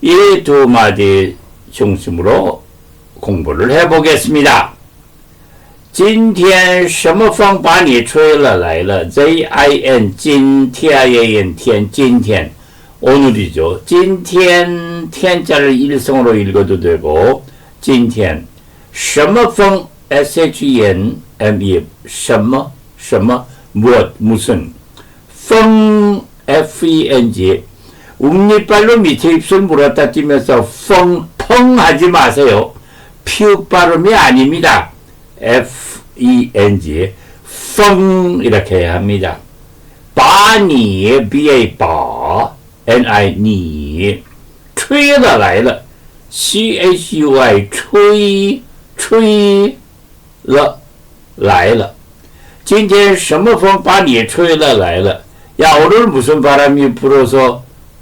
이 두 마디 중심으로 공부를 해보겠습니다. 今天什么风把你吹了来了？Z I N 今天 A N 天今天 오늘이죠. 今天 天자를 일성으로 읽어도 되고 今天什么风 S H E N M E 什么什么 무엇 무슨 风 F E N G 웅니발로 밑에 입술 물었다 뛰면서 펑, 펑 하지 마세요. 피읍 발음이 아닙니다. F-E-N-G. 펑, 이렇게 해야 합니다. 바니, B-A, 바, N-I, 니. 吹了来了 C-H-U-I, 吹,吹了来了今天什么风把你吹了来了 야, 오늘 무슨 바람이 불어서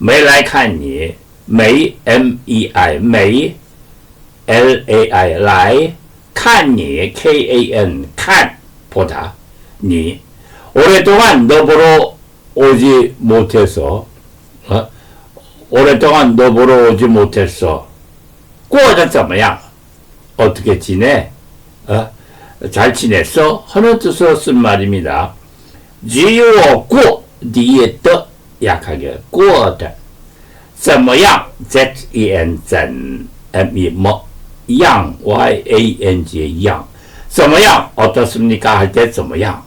没来看你。没 M E I 没 L A I 来看你 K A N 看 보다 你 오랫동안 너 보러 오지 못해서 어? 오랫동안 너 보러 오지 못했어 过得怎么样 어떻게 지내 어? 잘 지냈어 하는 뜻으로 쓴 말입니다 只有过 뒤에 떠 약하게 过的怎么样？Z E N 怎 M E 么样？Y A N G 样怎么样？어떻습니까 할 때怎么样？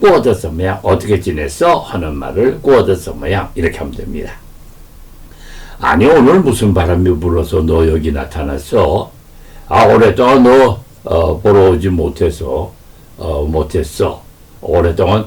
过得怎么样？어떻게지냈어하는말을过得怎么样？이렇게하면됩니다 아니 오늘 무슨 바람이 불어서 너 여기 나타났어? 아 오랫동안 너 어, 보러 오지 못해서 어, 못했어. 오랫동안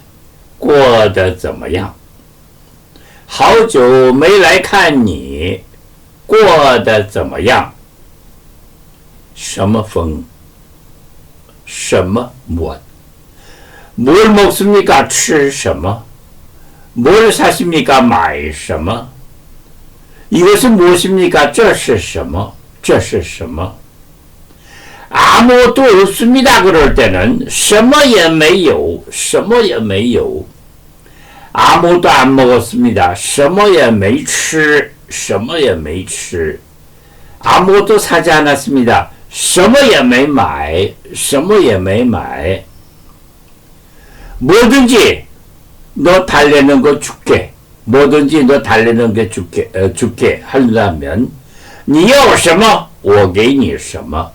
过得怎么样？好久没来看你，过得怎么样？什么风？什么我？摩尔摩斯密达吃什么？摩尔萨西米达买什么？이것은무엇입니 까？ 这是什么？这是什么？阿摩多尔斯密达格尔的人什么也没有，什么也没有。 아무것도 안 먹었습니다. 什么也没吃.什么也没吃，阿摩都参加那什么的，什么也没买，什么也没买。뭐든지너달래는거줄게뭐든지너달래는거줄게어줄게하려면你要什么我给你什么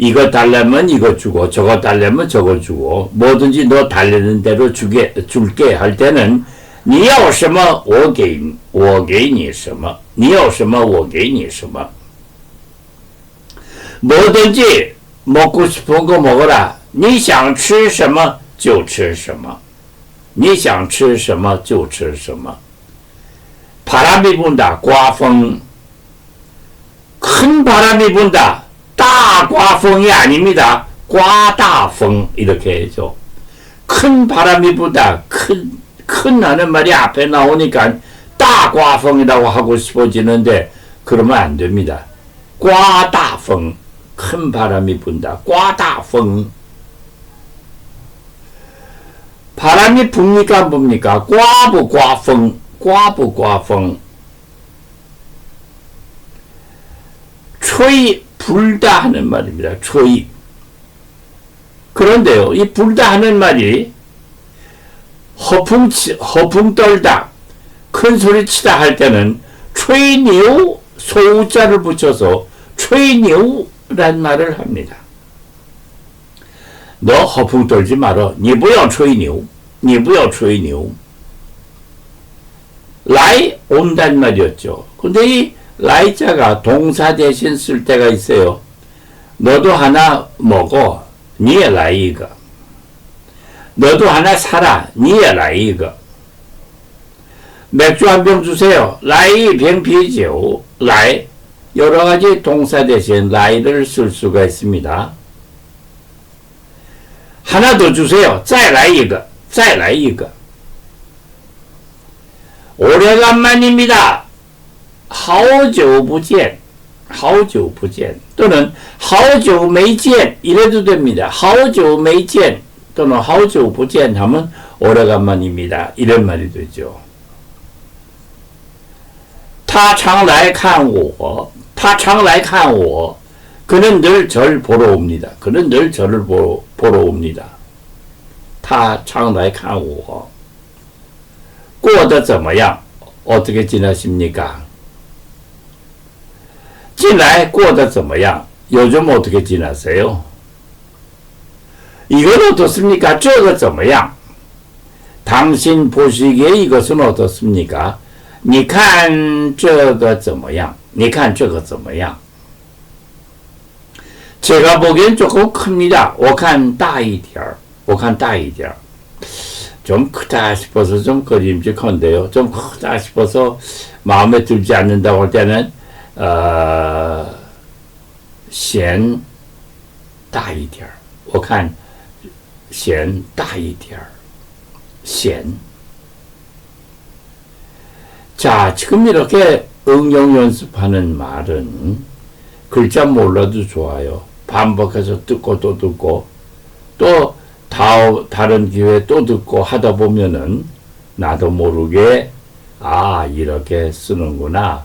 이거달래면이거주고저거달래면저거주고뭐든지너달래는대로주게줄게할때는你要什么，我给我给你什么；你要什么，我给你什么。뭐든지먹고싶은거먹어 라。 你想吃什么就吃什么，你想吃什么就吃什么。바람이분 다， 刮风。큰바람이분 다， 따과풍이 아닙니다. 과다풍 이렇게 해죠. 큰 바람이보다 큰, 큰나는 말이 앞에 나오니까 따과풍이라고 하고 싶어지는데 그러면 안 됩니다. 과다풍 큰 바람이 분다. 과다풍 바람이 붑니까 안 붑니까? 과부과풍 과부과풍 초이 불다 하는 말입니다. 초이. 그런데요, 이 불다 하는 말이 허풍, 치, 허풍 떨다, 큰 소리 치다 할 때는 최니우 소자를 붙여서 최니우란 말을 합니다. 너 허풍 떨지 말어. 你不要吹牛.你不要吹牛. 라이 온단 말이었죠. 근데 이 라이자가 동사 대신 쓸 때가 있어요. 너도 하나 먹어. 你也来一个. 너도 하나 사라. 你也来一个. 맥주 한 병 주세요. 라이 병啤酒. 라이 여러 가지 동사 대신 라이를 쓸 수가 있습니다. 하나 더 주세요. 再来一个.再来一个. 오래간만입니다. 好久不见.好久不见 또는 好久没见 이래도 됩니다. 好久没见 또는 好久不见 하면 오래간만입니다. 이런 말이 되죠. 他常来看我,他常来看我. 그는 늘 절 보러 옵니다. 그는 늘 저를 보러, 보러 옵니다. 他常来看我.过得怎么样? 어떻게 지나십니까? 近来过得怎么样? 요즘 어떻게 지나세요? 이건 어떻습니까? 这个怎么样? 당신 보시기에 이것은 어떻습니까? 你看这个怎么样?你看这个怎么样? 제가 보기엔 조금 큽니다. 我看大一点儿.我看大一点儿. 좀 크다 싶어서 좀 꺼림직한데요. 좀 크다 싶어서 마음에 들지 않는다고 할 때는 呃，嫌大一点儿，我看嫌大一点儿，嫌。 자, 지금 이렇게 응용 연습하는 말은 글자 몰라도 좋아요. 반복해서 듣고 또 듣고 또 다, 다른 기회에 또 듣고 하다 보면은 나도 모르게 아, 이렇게 쓰는구나.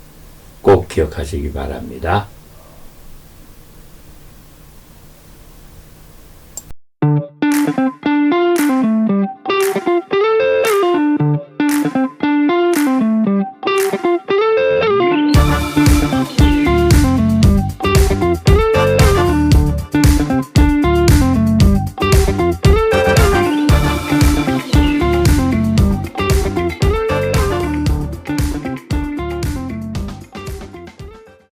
꼭 기억하시기 바랍니다.